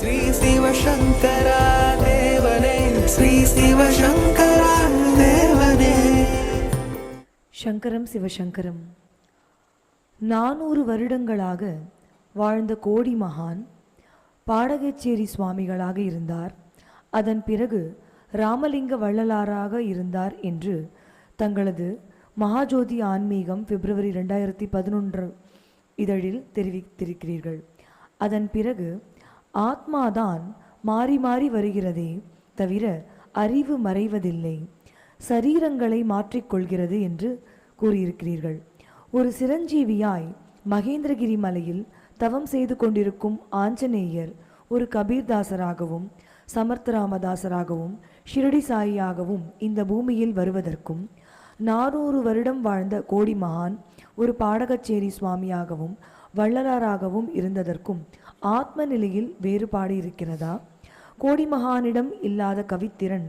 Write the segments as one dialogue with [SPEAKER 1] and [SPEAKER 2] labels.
[SPEAKER 1] ஸ்ரீ சிவசங்கரா தேவனே ஸ்ரீ சிவசங்கரா தேவனே.
[SPEAKER 2] சங்கரம் சிவசங்கரம் நானூறு வருடங்களாக வாழ்ந்த கோடி மகான் பாடகச்சேரி சுவாமிகளாக இருந்தார். அதன் பிறகு ராமலிங்க வள்ளலாராக இருந்தார் என்று தங்களது மகாஜோதி ஆன்மீகம் பிப்ரவரி ரெண்டாயிரத்தி பதினொன்று இதழில் தெரிவித்திருக்கிறீர்கள். அதன் பிறகு ஆத்மாதான் மாறி மாறி வருகிறதே தவிர அறிவு மறைவதில்லை. சரீரங்களை மாற்றிக்கொள்கிறது என்று கூறியிருக்கிறீர்கள். ஒரு சிரஞ்சீவியாய் மகேந்திரகிரி மலையில் தவம் செய்து கொண்டிருக்கும் ஆஞ்சநேயர் ஒரு கபீர்தாசராகவும் சமர்த்தராமதாசராகவும் ஷிரடி சாயியாகவும் இந்த பூமியில் வருவதற்கும் நானூறு வருடம் வாழ்ந்த கோடி மகான் ஒரு பாடகச்சேரி சுவாமியாகவும் வள்ளலாராகவும் இருந்ததற்கும் ஆத்ம நிலையில் வேறுபாடு இருக்கிறதா கோடி மகானிடம் இல்லாத கவித்திறன்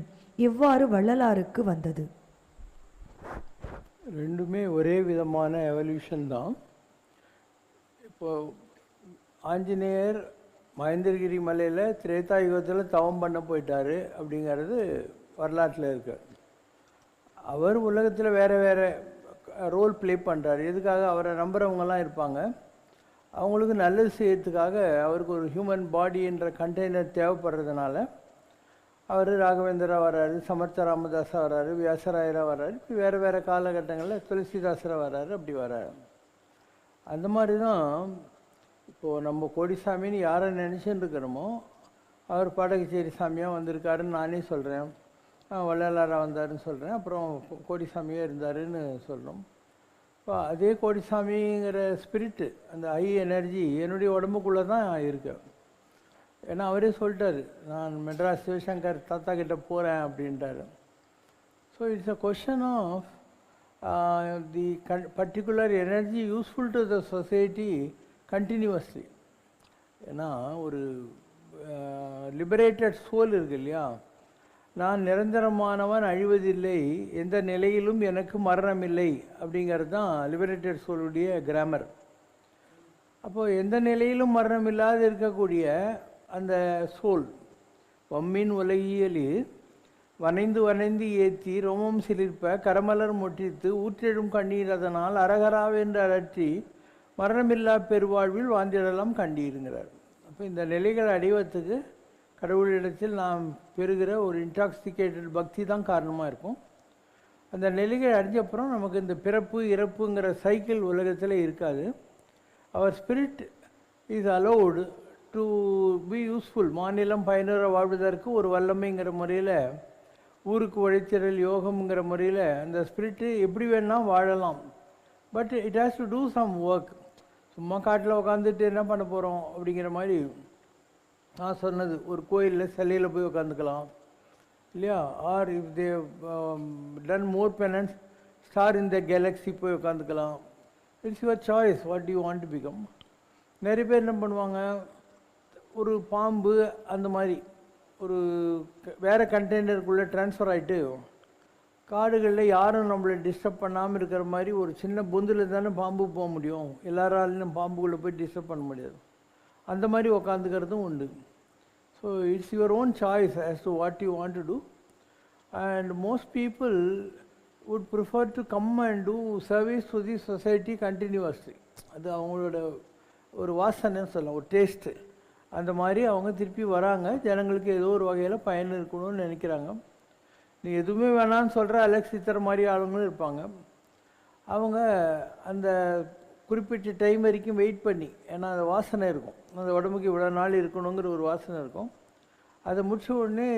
[SPEAKER 2] எவ்வாறு வள்ளலாருக்கு வந்தது?
[SPEAKER 3] ரெண்டுமே ஒரே விதமான எவல்யூஷன் தான். இப்போ ஆஞ்சநேயர் மகேந்திரகிரி மலையில் திரேதா யுகத்தில் தவம் பண்ண போயிட்டாரு அப்படிங்கிறது வரலாற்றில் இருக்கு. அவர் உலகத்தில் வேறு வேறு ரோல் ப்ளே பண்ணுறாரு எதுக்காக அவரை நம்புகிறவங்கலாம் இருப்பாங்க. அவங்களுக்கு நல்லது செய்யறதுக்காக அவருக்கு ஒரு ஹியூமன் பாடின்ற கண்டெய்னர் தேவைப்படுறதுனால அவர் ராகவேந்திரா வர்றாரு சமர்த்த ராமதாஸா வர்றாரு வியாசராயரா வர்றாரு இப்போ வேறு வேறு காலகட்டங்களில் துளசிதாசரா வர்றாரு அப்படி வர்றாரு. அந்த மாதிரி தான் இப்போது நம்ம கோடிசாமின்னு யாரை நினச்சின்னு இருக்கிறோமோ அவர் பாடகச்சேரி சாமியாக வந்திருக்காருன்னு நானே சொல்கிறேன் வள்ளலாரா வந்தாருன்னு சொல்கிறேன் அப்புறம் கோடிசாமியாக இருந்தாருன்னு சொல்கிறோம் இப்போ அதே கோடிசாமிங்கிற ஸ்பிரிட்டு அந்த ஹை எனர்ஜி என்னுடைய உடம்புக்குள்ளே தான் இருக்கு. ஏன்னா அவரே சொல்லிட்டாரு நான் மெட்ராஸ் சிவசங்கர் தாத்தா கிட்ட போகிறேன் அப்படின்ட்டாரு so it's a question of the gun particular energy useful to the society continuously ஏன்னா ஒரு uh, லிபரேட்டட் சோல் இருக்கு இல்லையா? நான் நிரந்தரமானவன் அழிவதில்லை எந்த நிலையிலும் எனக்கு மரணம் இல்லை அப்படிங்கிறது தான் லிபரேட்டட் சோலுடைய கிராமர் அப்போது எந்த நிலையிலும் மரணம் இல்லாது இருக்கக்கூடிய அந்த சோல் வம்மின் உலகியலில் வனைந்து வனைந்து ஏற்றி ரோமம் சிலிர்ப்ப கரமலர் முற்றித்து ஊற்றெழும் கண்ணீர் அதனால் அரகராவென்று அலற்றி மரணமில்லா பெருவாழ்வில் வாழ்ந்திடலாம் கண்டீருங்கிறார் அப்போ இந்த நிலைகளை அடைவதற்கு கடவுளிடத்தில் நாம் பெறுகிற ஒரு இன்டாக்சிகேட்டட் பக்தி தான் காரணமாக இருக்கும். அந்த நிலைகள் அடைஞ்சப்புறம் நமக்கு இந்த பிறப்பு இறப்புங்கிற சைக்கிள் உலகத்தில் இருக்காது. அவர் spirit is allowed to be useful மாநிலம் பயனுற வாழ்வதற்கு ஒரு வல்லமைங்கிற முறையில் ஊருக்கு உழைத்திடல் யோகம்ங்கிற முறையில் அந்த ஸ்பிரிட்டு எப்படி வேணால் வாழலாம். But it has to do some work சும்மா காட்டில் உட்காந்துட்டு என்ன பண்ண போகிறோம் அப்படிங்கிற மாதிரி நான் சொன்னது ஒரு கோயிலில் சிலையில் போய் உட்காந்துக்கலாம் இல்லையா? Or if they done more penance star in the galaxy போய் உட்காந்துக்கலாம் it's your choice what you want to become நிறைய பேர் என்ன பண்ணுவாங்க ஒரு பாம்பு அந்த மாதிரி ஒரு வேறு கண்டெய்னருக்குள்ளே ட்ரான்ஸ்ஃபர் ஆகிட்டு காடுகளில் யாரும் நம்மளை டிஸ்டர்ப் பண்ணாமல் இருக்கிற மாதிரி ஒரு சின்ன பொந்தில் தானே பாம்பு போக முடியும். எல்லாராலையும் பாம்புக்குள்ளே போய் டிஸ்டர்ப் பண்ண முடியாது. அந்த மாதிரி உக்காந்துக்கிறதும் உண்டு. So it's your own choice as to what you want to do and most people would prefer to come and do service to the society continuously அது அவங்களோட ஒரு வாசனைன்னு சொல்லலாம் ஒரு டேஸ்ட்டு அந்த மாதிரி அவங்க திருப்பி வராங்க. ஜனங்களுக்கு ஏதோ ஒரு வகையில் பயன் இருக்கணும்னு நினைக்கிறாங்க. நீ எதுவுமே வேணான்னு சொல்கிற அலெக்ஸ் சித்தர் மாதிரி ஆளுங்களும் இருப்பாங்க. அவங்க அந்த குறிப்பிட்ட டைம் வரைக்கும் வெயிட் பண்ணி. ஏன்னா அந்த வாசனை இருக்கும். அந்த உடம்புக்கு இவ்வளோ நாள் இருக்கணுங்கிற ஒரு வாசனை இருக்கும். அதை முடிச்ச உடனே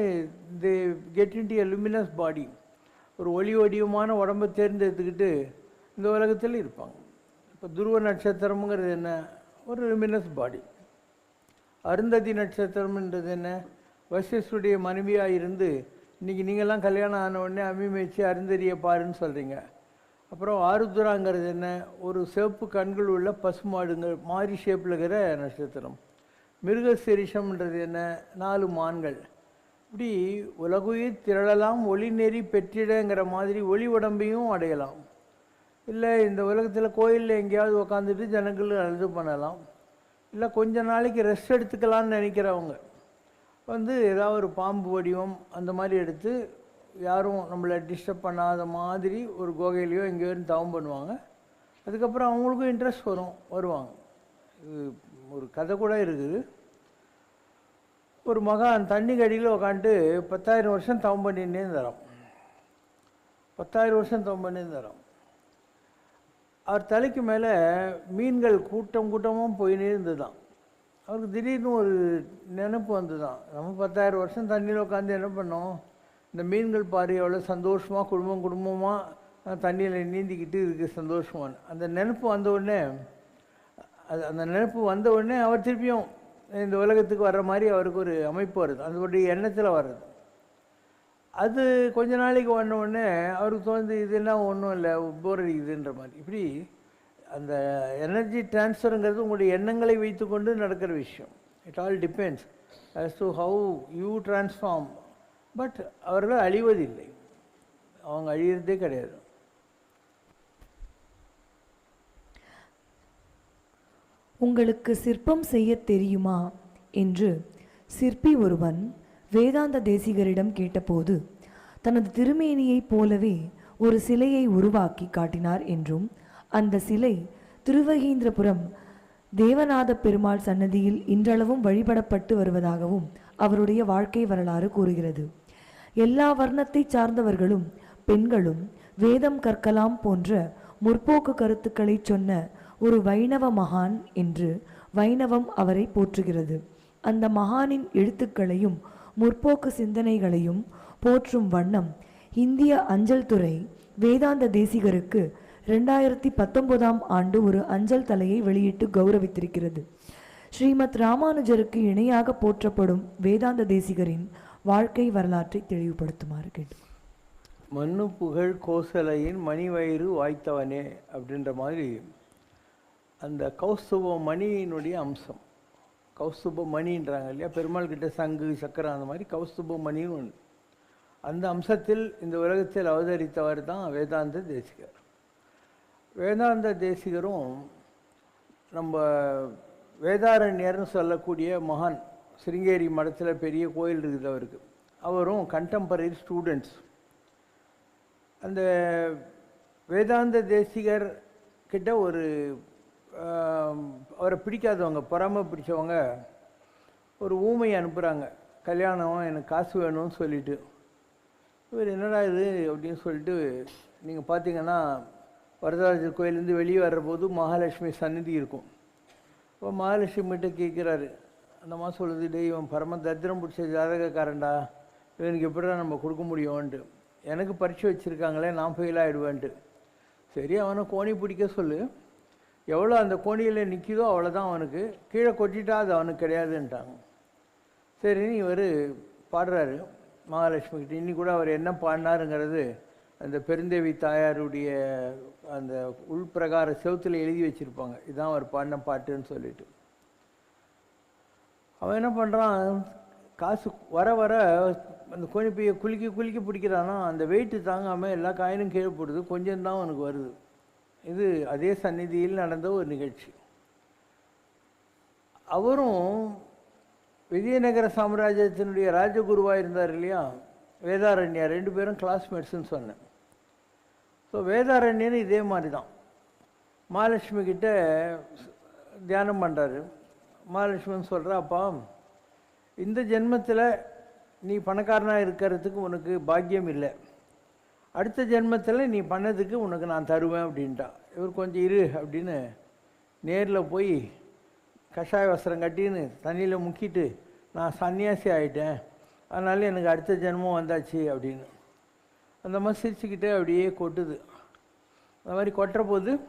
[SPEAKER 3] they get into a luminous body ஒரு ஒளி வடிவமான உடம்பை தேர்ந்தெடுத்துக்கிட்டு இந்த உலகத்தில் இருப்பாங்க. இப்போ துருவ நட்சத்திரம்ங்கிறது என்ன? ஒரு லுமினஸ் பாடி அருந்ததி நட்சத்திரம்ன்றது என்ன? வசிஷ்டுடைய மனைவியாக இருந்து இன்னைக்கு நீங்கள்லாம் கல்யாணம் ஆன உடனே அம்மி மேய்ச்சி அருந்ததியை பாருன்னு சொல்கிறீங்க அப்புறம் ஆருத்ராங்கிறது என்ன? ஒரு சிவப்பு கண்கள் உள்ள பசுமாடுங்கள் மாறி ஷேப்பில் இருக்கிற நட்சத்திரம். மிருகசிரிஷம்ன்றது என்ன? நாலு மான்கள். இப்படி உலகுயிர் திரளலாம் ஒளி நெறி பெற்றிடங்கிற மாதிரி ஒளி உடம்பையும் அடையலாம். இல்லை இந்த உலகத்தில் கோயிலில் எங்கேயாவது உக்காந்துட்டு ஜனங்கள் அழுது பண்ணலாம். இல்லை கொஞ்ச நாளைக்கு ரெஸ்ட் எடுத்துக்கலாம்னு நினைக்கிறவங்க. வந்து ஏதாவது ஒரு பாம்பு வடிவம் அந்த மாதிரி எடுத்து யாரும் நம்மளை டிஸ்டர்ப் பண்ணாத மாதிரி ஒரு கோகையிலையோ எங்கேயோ தவம் பண்ணுவாங்க. அதுக்கப்புறம் அவங்களுக்கும் இன்ட்ரெஸ்ட் வரும் வருவாங்க. இது ஒரு கதை கூட இருக்குது. ஒரு மகான் தண்ணி கடியில் உக்காந்துட்டு பத்தாயிரம் வருஷம் தவம் பண்ணின்னே தரோம் பத்தாயிரம் வருஷம் தவம் பண்ணி தரோம் அவர் தலைக்கு மேலே மீன்கள் கூட்டம் கூட்டமும் போயினே இருந்துதான் அவருக்கு திடீர்னு ஒரு நினைப்பு வந்துதான். நம்ம பத்தாயிரம் வருஷம் தண்ணியில் உட்காந்து என்ன பண்ணோம்? இந்த மீன்கள் பாரு எவ்வளோ சந்தோஷமாக குடும்பம் குடும்பமாக தண்ணியில் நீந்திக்கிட்டு இருக்குது சந்தோஷமான்னு. அந்த நினைப்பு வந்த உடனே அது அந்த நினப்பு வந்த உடனே அவர் திருப்பியும் இந்த உலகத்துக்கு வர்ற மாதிரி அவருக்கு ஒரு அமைப்பு வருது. அதனுடைய எண்ணத்தில் வர்றது. அது கொஞ்ச நாளைக்கு வந்த உடனே அவருக்கு தோணுது இதெல்லாம் ஒன்றும் இல்லை போர் அடிக்குதுன்ற மாதிரி. இப்படி அந்த எனர்ஜி டிரான்ஸ்ஃபருங்கிறது உங்களுடைய எண்ணங்களை வைத்துக்கொண்டு நடக்கிற விஷயம். It all depends as to how you transform but அவர்கள் அழிவதில்லை. அவங்க அழியிறதே கிடையாது.
[SPEAKER 2] உங்களுக்கு சிற்பம் செய்யத் தெரியுமா? என்று சிற்பி ஒருவன் வேதாந்த தேசிகரிடம் கேட்டபோது தனது திருமேனியைப் போலவே ஒரு சிலையை உருவாக்கி காட்டினார் என்றும் அந்த சிலை திருவகீந்திரபுரம் தேவநாத பெருமாள் சன்னதியில் இன்றளவும் வழிபடப்பட்டு வருவதாகவும் அவருடைய வாழ்க்கை வரலாறு கூறுகிறது. எல்லா வர்ணத்தை சார்ந்தவர்களும் பெண்களும் வேதம் கற்கலாம் போன்ற முற்போக்கு கருத்துக்களை சொன்ன ஒரு வைணவ மகான் என்று வைணவம் அவரை போற்றுகிறது. அந்த மகானின் எழுத்துக்களையும் முற்போக்கு சிந்தனைகளையும் போற்றும் வண்ணம் இந்திய அஞ்சல் துறை வேதாந்த தேசிகருக்கு ரெண்டாயிரத்தி பத்தொன்பதாம் ஆண்டு ஒரு அஞ்சல் தலையை வெளியிட்டு கௌரவித்திருக்கிறது. ஸ்ரீமத் ராமானுஜருக்கு இணையாக போற்றப்படும் வேதாந்த தேசிகரின் வாழ்க்கை வரலாற்றை தெளிவுபடுத்துமாறு கேட்டு.
[SPEAKER 3] மண்ணு புகழ் கோசலையின் மணிவயிறு வாய்த்தவனே அப்படின்ற மாதிரி அந்த கௌஸ்துப மணியினுடைய அம்சம். கௌஸ்துப மணின்றாங்க இல்லையா? பெருமாள் கிட்ட சங்கு சக்கரம் அந்த மாதிரி கௌஸ்துப மணியும் ஒன்று அந்த அம்சத்தில் இந்த உலகத்தில் அவதரித்தவர் தான் வேதாந்த தேசிகர். வேதாந்த தேசிகரும் நம்ம வேதாரண்யர்னு சொல்லக்கூடிய மகான் சிருங்கேரி மடத்தில் பெரிய கோயில் இருக்குது அவருக்கு. அவரும் கண்டெம்பரரி ஸ்டூடெண்ட்ஸ் அந்த வேதாந்த தேசிகர் கிட்ட ஒரு அவரை பிடிக்காதவங்க பொறாமை பிடிச்சவங்க ஒரு ஊமையை அனுப்புகிறாங்க கல்யாணம் எனக்கு காசு வேணும்னு சொல்லிட்டு. இவர் என்னடா இது? அப்படின்னு சொல்லிட்டு நீங்கள் பார்த்தீங்கன்னா வரதராஜர் கோயிலேருந்து வெளியே வர்றபோது மகாலட்சுமி சந்நிதி இருக்கும். இப்போ மகாலட்சுமிகிட்ட கேட்குறாரு அந்த சொல்லுது டேய் இவன் பரம தத்திரம் பிடிச்ச ஜாதகக்காரன்டா. இவனுக்கு எப்படிடா நம்ம கொடுக்க முடியும்ன்ட்டு. எனக்கு பரீட்சை வச்சுருக்காங்களே நான் ஃபெயில் ஆகிடுவேன்ட்டு சரி அவனை கோணி பிடிக்க சொல்லு. எவ்வளோ அந்த கோணியில் நிற்கிதோ அவ்வளோதான் அவனுக்கு. கீழே கொட்டிட்டா அது அவனுக்கு கிடையாதுன்ட்டாங்க. சரின்னு இவர் பாடுறாரு. மகாலட்சுமி கிட்ட இன்னி கூட அவர் என்ன பாடினாருங்கிறது அந்த பெருந்தேவி தாயாருடைய அந்த உள்பிரகார செவுத்துல எழுதி வச்சுருப்பாங்க. இதுதான் அவர் பாடின பாட்டுன்னு சொல்லிட்டு. அவன் என்ன பண்ணுறான் காசு வர வர அந்த கோணிப்பையை குலுக்கி குலுக்கி பிடிக்கிறானா? அந்த வெயிட்டு தாங்காமல் எல்லா காயினும் கீழே போடுது. கொஞ்சம்தான் அவனுக்கு வருது. இது அதே சந்நிதியில் நடந்த ஒரு நிகழ்ச்சி. அவரும் விஜயநகர சாம்ராஜ்யத்தினுடைய ராஜகுருவாக இருந்தார் இல்லையா? வேதாரண்யா ரெண்டு பேரும் கிளாஸ்மேட்ஸ்னு சொன்னேன். ஸோ வேதாரண்யன்னு இதே மாதிரி தான் மகாலட்சுமி கிட்ட தியானம் பண்ணுறாரு மகாலட்சுமன் சொல்கிறா அப்பா இந்த ஜென்மத்தில் நீ பணக்காரனாக இருக்கிறதுக்கு உனக்கு பாக்கியம் இல்லை. அடுத்த ஜென்மத்தில் நீ பண்ணதுக்கு உனக்கு நான் தருவேன் அப்படின்ட்டா. இவர் கொஞ்சம் இரு அப்படின்னு நேரில் போய் கஷாய வஸ்திரம் கட்டின்னு தண்ணியில் முக்கிட்டு நான் சன்னியாசி ஆயிட்டேன். அதனால் எனக்கு அடுத்த ஜென்மம் வந்தாச்சு அப்படின்னு. அந்த மாதிரி சிரிச்சுக்கிட்டே அப்படியே கொட்டுது. அந்த மாதிரி கொட்டுற போது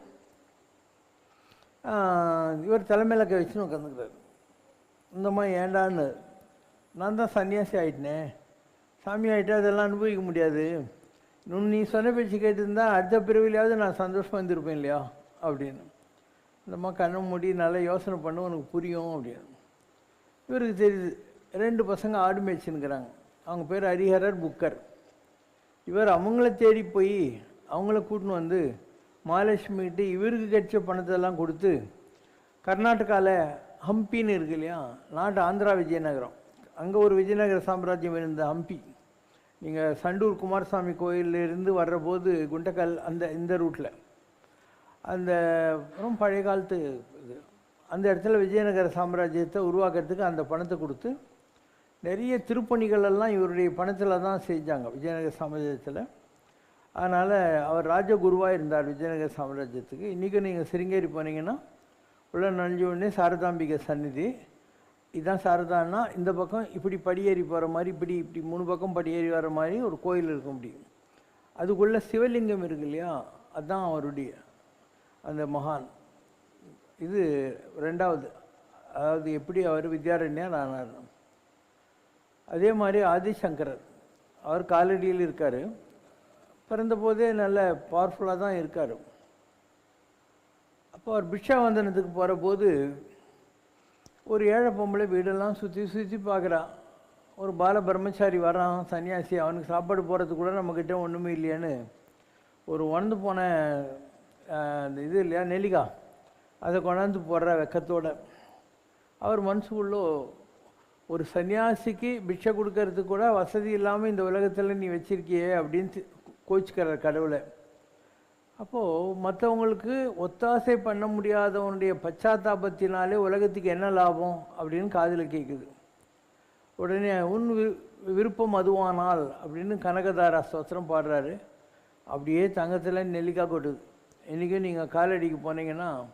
[SPEAKER 3] இவர் தலைமையில் கை வச்சுன்னு உட்காந்துக்கிறாரு இந்த மாதிரி ஏண்டான்னு. நான் தான் சன்னியாசி ஆயிட்டனே. சாமி ஆகிட்டு அதெல்லாம் அனுபவிக்க முடியாது. இன்னும் நீ சொன்ன பேச்சு கேட்டிருந்தா அடுத்த பிறவிலையாவது நான் சந்தோஷமாக இருந்திருப்பேன் இல்லையா? அப்படின்னு. இந்தம்மா கண்ணை மூடி நல்லா யோசனை பண்ண உனக்கு புரியும் அப்படின்னு. இவருக்கு தெரியுது ரெண்டு பசங்க ஆடு மேய்ச்சின்னுக்கிறாங்க. அவங்க பேர் ஹரிஹரர் புக்கர். இவர் அவங்கள தேடி போய் அவங்கள கூட்டின்னு வந்து மகாலட்சுமிகிட்ட இவருக்கு கிடைச்ச பணத்தெல்லாம் கொடுத்து கர்நாடகாவில் ஹம்பின்னு இருக்கு இல்லையா? நாட்டு ஆந்திரா விஜயநகரம். அங்கே ஒரு விஜயநகர சாம்ராஜ்யம் இருந்த ஹம்பி. நீங்கள் சண்டூர் குமாரசாமி கோயிலிருந்து வர்றபோது குண்டக்கல் அந்த இந்த ரூட்டில் அந்த அப்புறம் பழைய காலத்து இது. அந்த இடத்துல விஜயநகர சாம்ராஜ்யத்தை உருவாக்குறதுக்கு அந்த பணத்தை கொடுத்து நிறைய திருப்பணிகள் எல்லாம் இவருடைய பணத்தில் தான் செஞ்சாங்க விஜயநகர சாம்ராஜ்யத்தில். அதனால் அவர் ராஜகுருவாக இருந்தார் விஜயநகர சாம்ராஜ்யத்துக்கு. இன்றைக்கும் நீங்கள் சிருங்கேரி போனீங்கன்னா உள்ள நனைஞ்ச உடனே சாரதாம்பிகை சந்நிதி. இதுதான் சாரதான்னா இந்த பக்கம் இப்படி படியேறி போகிற மாதிரி இப்படி இப்படி மூணு பக்கம் படியேறி வர மாதிரி ஒரு கோயில் இருக்க முடியும். அதுக்குள்ள சிவலிங்கம் இருக்கு இல்லையா? அதுதான் அவருடைய அந்த மகான். இது ரெண்டாவது. அதாவது எப்படி அவர் வித்யாரண்யர் ஆனார். அதே மாதிரி ஆதிசங்கரர். அவர் காலடியில் இருக்கார். பிறந்தபோதே நல்ல பவர்ஃபுல்லாக தான் இருக்கார். அப்போ அவர் பிக்ஷாவந்தனத்துக்கு வந்தனத்துக்கு போகிறபோது ஒரு ஏழை பொம்பளை வீடெல்லாம் சுற்றி சுற்றி பார்க்குறா ஒரு பால பிரம்மச்சாரி வரான் சன்னியாசி அவனுக்கு சாப்பாடு போகிறதுக்கு கூட நம்மக்கிட்ட ஒன்றுமே இல்லையான்னு. ஒரு உணர்ந்து போன அந்த இது இல்லையா நெல்லிகா அதை கொண்டாந்து போடுற வெக்கத்தோட. அவர் மனசுக்குள்ளோ ஒரு சன்னியாசிக்கு பிக்ஷை கொடுக்கறதுக்கு கூட வசதி இல்லாமல் இந்த உலகத்தில் நீ வச்சிருக்கியே அப்படின்னு கோச்சிக்கிறார் கடவுளை. அப்போது மற்றவங்களுக்கு ஒத்தாசை பண்ண முடியாதவனுடைய பச்சாத்தாபத்தினாலே உலகத்துக்கு என்ன லாபம் அப்படின்னு காதில் கேட்குது உடனே உன் வி- விருப்பம் அதுவானால் அப்படின்னு கனகதாரா ஸ்தோத்திரம் பாடுறாரு. அப்படியே தங்கத்தில் நெல்லிக்காய் கொட்டுது. இன்றைக்கும் நீங்கள் காலடிக்கு போனீங்கன்னா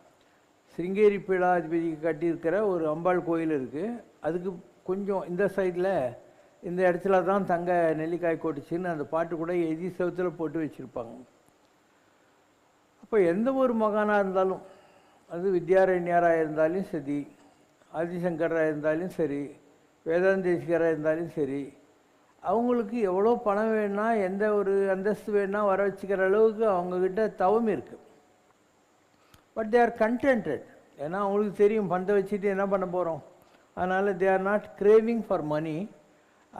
[SPEAKER 3] சிங்கேரி பீடாதிபதிக்கு கட்டியிருக்கிற ஒரு அம்பாள் கோயில் இருக்குது அதுக்கு கொஞ்சம் இந்த சைடில் இந்த இடத்துல தான் தங்க நெல்லிக்காய் கொட்டுச்சுன்னு அந்த பாட்டு கூட எதி செவத்தில் போட்டு வச்சுருப்பாங்க. அப்போ எந்த ஒரு மகானாக இருந்தாலும் அது வித்யாரண்யராக இருந்தாலும் சரி ஆதிசங்கராக இருந்தாலும் சரி வேதாந்தேசிகராக இருந்தாலும் சரி அவங்களுக்கு எவ்வளோ பணம் வேணும்னா எந்த ஒரு அந்தஸ்து வேணும்னா வர வச்சுக்கிற அளவுக்கு அவங்கக்கிட்ட தவம் இருக்குது பட் தே ஆர் கண்டென்டட் ஏன்னா அவங்களுக்கு தெரியும் பணத்தை வச்சுட்டு என்ன பண்ண போகிறோம் அதனால் they are not craving for money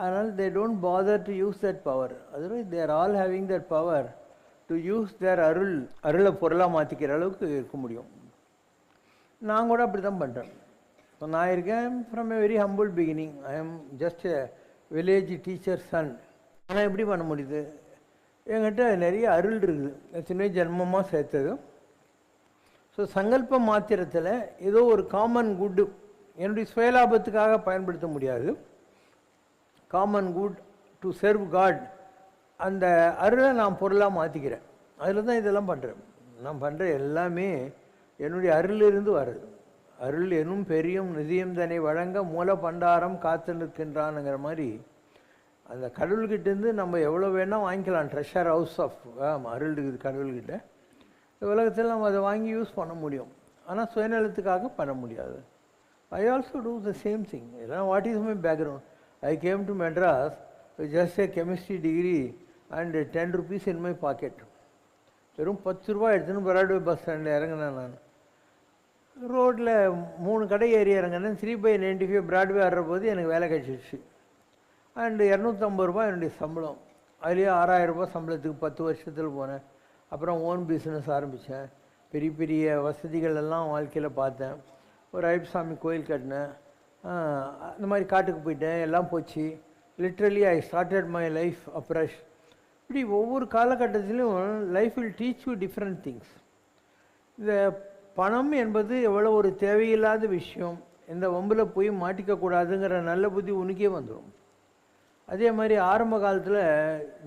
[SPEAKER 3] அதனால் they don't bother to use that power otherwise they're all having that power to use their அருள் அருளை பொருளாக மாற்றிக்கிற அளவுக்கு இருக்க முடியும். நான் கூட அப்படி தான் பண்ணுறேன் ஸோ நான் இருக்கேன் from a very humble beginning I am just a village teacher son ஆனால் எப்படி பண்ண முடியுது? என்கிட்ட நிறைய அருள் இருக்குது. சின்ன ஜென்மமாக சேர்த்தது ஸோ சங்கல்ப மாத்திரத்தில் ஏதோ ஒரு காமன் குட்டு என்னுடைய சுயலாபத்துக்காக பயன்படுத்த முடியாது. Common good to serve God அந்த அருளை நான் பொருளாக மாற்றிக்கிறேன் அதில் தான் இதெல்லாம் பண்ணுறேன் நான் பண்ணுற எல்லாமே என்னுடைய அருளிலிருந்து வருது. அருள் எனும் பெரியும் நிதியம் தன்னை வழங்க மூல பண்டாரம் காத்து நிற்கின்றானுங்கிற மாதிரி அந்த கடவுள்கிட்டேருந்து நம்ம எவ்வளோ வேணால் வாங்கிக்கலாம். ட்ரெஷர் ஹவுஸ் ஆஃப் அருள் இருக்குது கடவுள்கிட்ட. இந்த உலகத்தில் நம்ம அதை வாங்கி யூஸ் பண்ண முடியும். ஆனால் சுயநலத்துக்காக பண்ண முடியாது. I also do the same thing இதெல்லாம் what is my background I came to Madras just a chemistry degree and ten rupees in my pocket வெறும் பத்து ரூபா எடுத்துன்னு பிராட்வே பஸ் ஸ்டாண்டில் இறங்கினேன் நான். ரோட்டில் மூணு கடை ஏறி இறங்கினேன். Three by ninety five Broadway ஆடுற போது எனக்கு வேலை கிடச்சிருச்சு. அண்டு இரநூத்தம்பது ரூபாய் என்னுடைய சம்பளம். அதுலேயே ஆறாயிரரூபா சம்பளத்துக்கு பத்து வருஷத்தில் போனேன். அப்புறம் ஓன் பிஸ்னஸ் ஆரம்பித்தேன் பெரிய பெரிய வசதிகள் எல்லாம் வாழ்க்கையில் பார்த்தேன். ஒரு ஐப்சாமி கோயில் கட்டினேன். இந்த அந்த மாதிரி காட்டுக்கு போயிட்டேன் எல்லாம் போச்சு. Literally I started my life afresh இப்படி ஒவ்வொரு காலகட்டத்திலும் life will teach you different things இந்த பணம் என்பது எவ்வளோ ஒரு தேவையில்லாத விஷயம். இந்த வம்பில் போய் மாட்டிக்க கூடாதுங்கிற நல்ல புத்தி உனக்கே வந்துடும் அதே மாதிரி ஆரம்ப காலத்தில்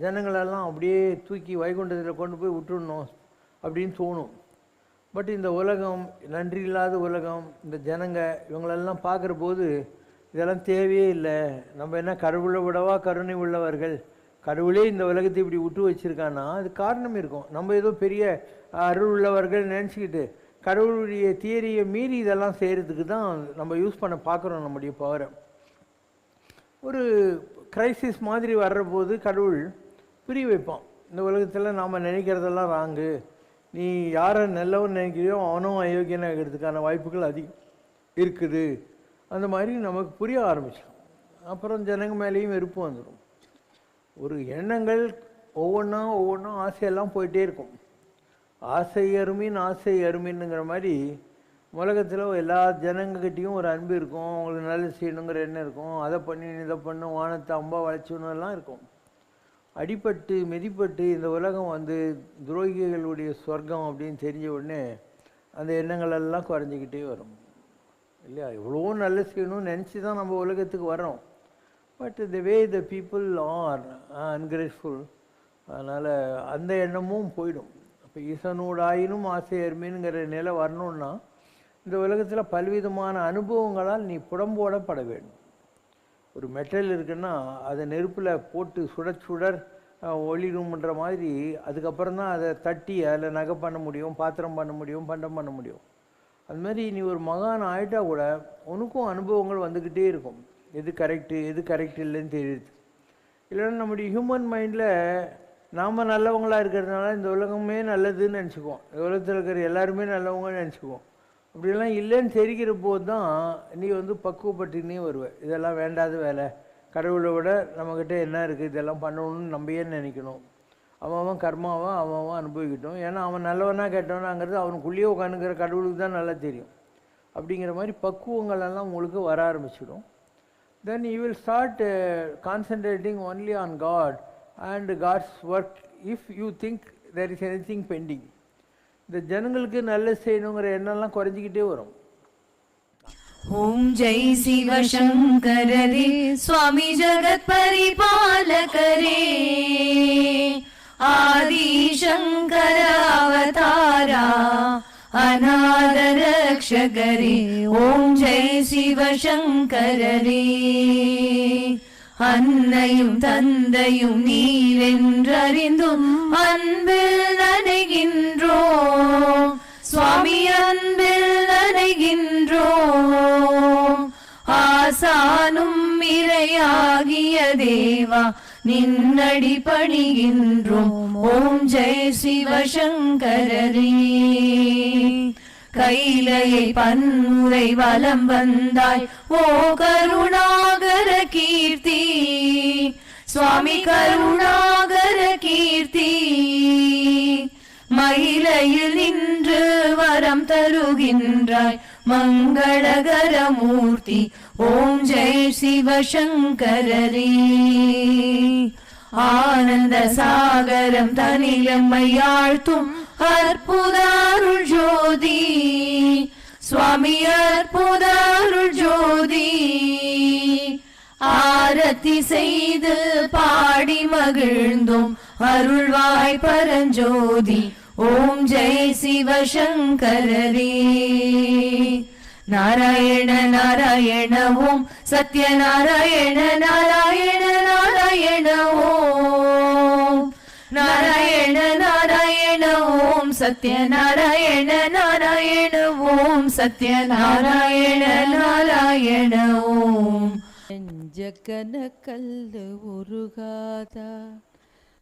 [SPEAKER 3] ஜனங்களெல்லாம் அப்படியே தூக்கி வைகுண்டத்தில் கொண்டு போய் விட்டுடணும் அப்படின்னு தோணும். பட் இந்த உலகம் நன்றி இல்லாத உலகம் இந்த ஜனங்க இவங்களெல்லாம் பார்க்குற போது இதெல்லாம் தேவையே இல்லை. நம்ம என்ன கடவுளை விடவா கருணை உள்ளவர்கள்? கடவுளே இந்த உலகத்தை இப்படி விட்டு வச்சிருக்கான்னா அது காரணம் இருக்கும். நம்ம ஏதோ பெரிய அருள் உள்ளவர்கள் நினச்சிக்கிட்டு கடவுளுடைய தியரியை மீறி இதெல்லாம் செய்கிறதுக்கு தான் நம்ம யூஸ் பண்ண பார்க்குறோம் நம்முடைய பவரை ஒரு கிரைசிஸ் மாதிரி வர்ற போது கடவுள் புரிய வைப்பான். இந்த உலகத்தில் நாம் நினைக்கிறதெல்லாம் ராங்கு நீ யாரை நல்லவன் நினைக்கிறியோ அவனும் அயோக்கியனாகிறதுக்கான வாய்ப்புகள் அதிகம் இருக்குது. அந்த மாதிரி நமக்கு புரிய ஆரம்பிச்சிடும். அப்புறம் ஜனங்க மேலேயும் வெறுப்பு வந்துடும் ஒரு எண்ணங்கள் ஒவ்வொன்றா ஒவ்வொன்றா ஆசையெல்லாம் போயிட்டே இருக்கும். ஆசை அருமின் ஆசை அருமின்னுங்கிற மாதிரி உலகத்தில் எல்லா ஜனங்கக்கிட்டேயும் ஒரு அன்பு இருக்கும். அவங்களுக்கு நல்லது செய்யணுங்கிற எண்ணம் இருக்கும். அதை பண்ணி இதை பண்ணும் வானத்தை அம்பா வளைச்சணும்லாம் இருக்கும். அடிபட்டு மிதிப்பட்டு இந்த உலகம் வந்து துரோகிகளுடைய சொர்க்கம் அப்படின்னு தெரிஞ்ச உடனே அந்த எண்ணங்களெல்லாம் குறைஞ்சிக்கிட்டே வரும். இல்லையா? எவ்வளோ நல்ல செய்யணும்னு நினச்சி தான் நம்ம உலகத்துக்கு வரோம் but the way the people are ungraceful அதனால் அந்த எண்ணமும் போயிடும். அப்போ ஈசனோடாயினும் ஆசை அருமைங்கிற நிலை வரணுன்னா இந்த உலகத்தில் பல்விதமான அனுபவங்களால் நீ புடம்போடப்பட வேண்டும். ஒரு மெட்டல் இருக்குன்னா அதை நெருப்பில் போட்டு சுட சுடர் ஒளிரும்ன்ற மாதிரி அதுக்கப்புறம் தான் அதை தட்டி அதில் நகை பண்ண முடியும் பாத்திரம் பண்ண முடியும் பண்டம் பண்ண முடியும். அது மாதிரி நீ ஒரு மகான் ஆயிட்டா கூட உனக்கும் அனுபவங்கள் வந்துக்கிட்டே இருக்கும். எது கரெக்டு எது கரெக்ட் இல்லைன்னு தெரியுது. இல்லைன்னா நம்முடைய ஹியூமன் மைண்டில் நாம் நல்லவங்களாக இருக்கிறதுனால இந்த உலகமே நல்லதுன்னு நினச்சிக்குவோம். இந்த உலகத்தில் இருக்கிற எல்லாருமே நல்லவங்கன்னு நினச்சிக்குவோம். அப்படிலாம் இல்லைன்னு தெரிகிற போது தான் நீ வந்து பக்குவப்பட்டுனே வருவ. இதெல்லாம் வேண்டாத வேலை. கடவுளை விட நம்மக்கிட்ட என்ன இருக்குது இதெல்லாம் பண்ணணும்னு நம்பியே நினைக்கணும். அவன் அவன் கர்மாவை அவன் அவன் அனுபவிக்கட்டும். ஏன்னா அவன் நல்லவனா கேட்டவனாங்கிறது அவனுக்குள்ளேயே உட்காந்துக்கிற கடவுளுக்கு தான் நல்லா தெரியும். அப்படிங்கிற மாதிரி பக்குவங்களெல்லாம் உங்களுக்கு வர ஆரம்பிச்சிடும். Then you will start concentrating only on God and God's work if you think there is anything pending இந்த ஜனங்களுக்கு நல்லது செய்யணுங்கிற எண்ணம்லாம் குறைஞ்சிக்கிட்டே வரும்
[SPEAKER 4] ॐ जय शिव शङ्कर रे स्वामी जगत् परिपालक रे आदिशङ्कर अवतारा अनाथ रक्षक रे ॐ जय शिव शङ्कर रे அன்னையும் தந்தையும் நீரென்றறிந்தும் அன்பில் நனைகின்றோம் சுவாமி அன்பில் நனைகின்றோம் ஆசானும் இறையாகிய தேவா நின்னடி பணிகின்றோம். ஓம் ஜெய் சிவசங்கரரே. கைலையை பன்முறை வலம் வந்தாய். ஓ கருணாகர கீர்த்தி சுவாமி கருணாகர கீர்த்தி மயிலையில் நின்று வரம் தருகின்றாய். மங்களகர மூர்த்தி ஓம் ஜெய் சிவசங்கரரே. ஆனந்த சாகரம் தனிலம்மையாழ்த்தும் அற்புதாருள் ஜோதி. சுவாமி அற்புதாருள் ஜோதி. ஆரத்தி செய்து பாடி மகிழ்ந்தோம். அருள்வாய் பரஞ்சோதி. ஓம் ஜெய் சிவசங்கரே நாராயண நாராயண ஓம் சத்ய நாராயண நாராயண நாராயண ஓம் நாராயண ஓம் சத்யநாராயண நாராயண ஓம் சத்யநாராயண நாராயண ஓம்
[SPEAKER 5] நெஞ்சக்கன கல்லு உருகாதா?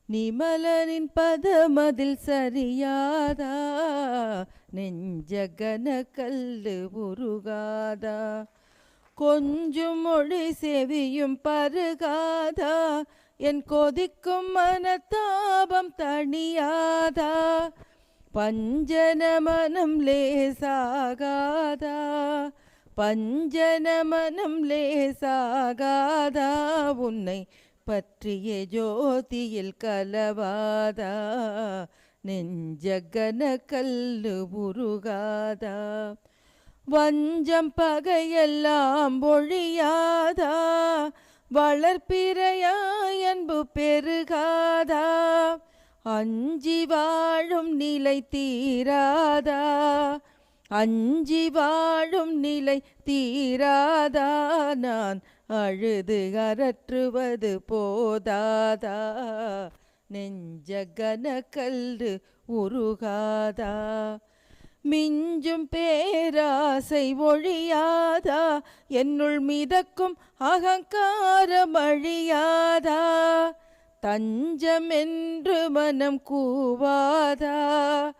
[SPEAKER 5] நிமலனின் பதமதில் சரியாதா? நெஞ்சகன கல்லு உருகாதா? கொஞ்சம் மொழி செவியும் பருகாதா? என் கொதிக்கும் மனத்தாபம் தணியாதா? பஞ்சன மனம் லேசாகாதா? பஞ்சன மனம் லேசாகாதா? உன்னை பற்றிய ஜோதியில் கலவாதா? நெஞ்சகன கல்லு உருகாதா? வஞ்சம் பகையெல்லாம் ஒழியாதா? வளர்ப்பிறையா அன்பு பெருகாதா? அஞ்சி வாழும் நிலை தீராதா? அஞ்சி வாழும் நிலை தீராதா? நான் அழுது அறற்றுவது போதாதா? நெஞ்சகன கல்லு உருகாதா? மிஞ்சும் பேராசை ஒழியாதா? என்னுள் மிதக்கும் அகங்காரம் அழியாதா? தஞ்சமென்று மனம் கூவாதா?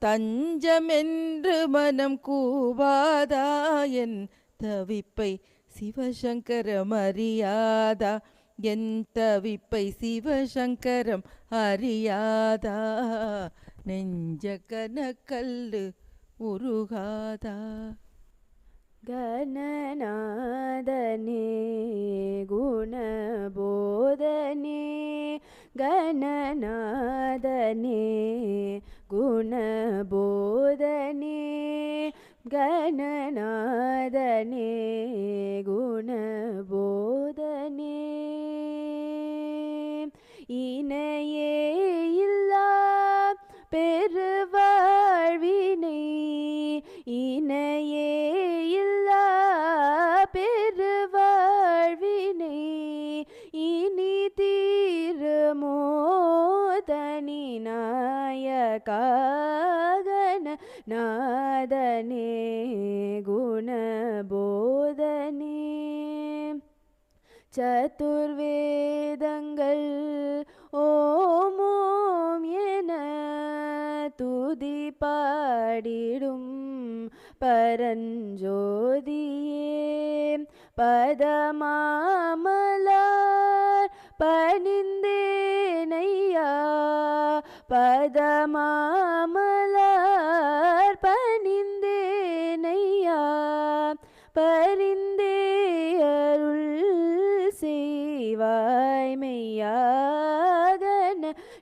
[SPEAKER 5] தஞ்சமென்று மனம் கூவாதா? என் தவிப்பை சிவசங்கரம் அறியாதா? என் தவிப்பை சிவசங்கரம் அறியாதா? நெஞ்ச கனக்கல்லு உருகாதா?
[SPEAKER 6] கணநாதனே குணபோதனே கணநாதனே குணபோதனே கணநாதனே குணபோதனே. இணையே இல்லா பெருவா இணையே இல்லா பெருவாழ்வினை இனி தீருமோ தனி நாயகாகன நாதனே குணபோதனே சதுர்வேதங்கள் பரஞ்சோதியே பதமாமலார் பணிந்தேனையா பதமாமலார் பணிந்தேனையா பரிந்தே அருள் செய்வாய்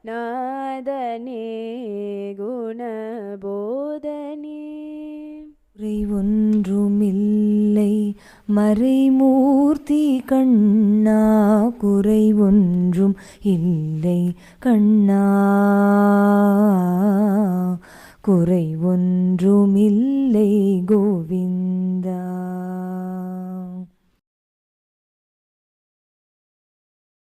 [SPEAKER 6] நாதனே
[SPEAKER 2] குண ஒன்றுமில்லை. மறைமூர்த்தி கண்ணா குறை ஒன்றும் இல்லை. கண்ணா குறை ஒன்றுமில்லை. கோவிந்தா.